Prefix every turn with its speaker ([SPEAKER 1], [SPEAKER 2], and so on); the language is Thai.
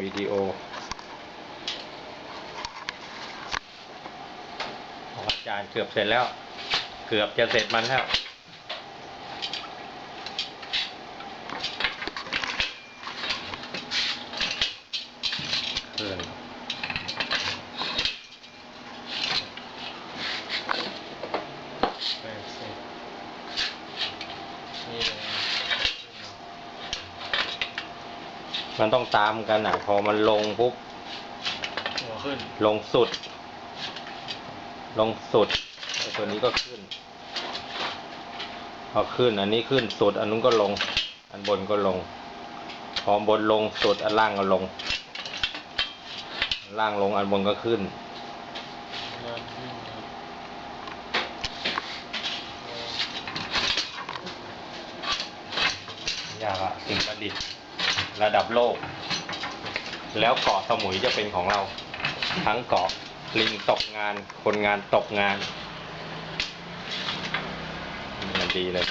[SPEAKER 1] วิดีโออาจารย์เกือบเสร็จแล้ว เกือบจะเสร็จมันแล้วเคลื่ มันต้องตามกันอะ พอมันลงปุ๊บ
[SPEAKER 2] หัวขึ้น
[SPEAKER 1] ลงสุด ลงสุดไอ้ตัวนี้ก็ขึ้น พอขึ้นอันนี้ขึ้นสุด อันนู้นก็ลง อันบนก็ลง พอบนลงสุด อันล่างก็ลงอันล่างลงอันบนก็ขึ้น
[SPEAKER 2] งานขึ้นครับ
[SPEAKER 1] ยากอะสิ่งประดิษฐ์ ระดับโลก แล้วเกาะสมุยจะเป็นของเรา ทั้งเกาะลิงตกงาน คนงานตกงานมันดีเลย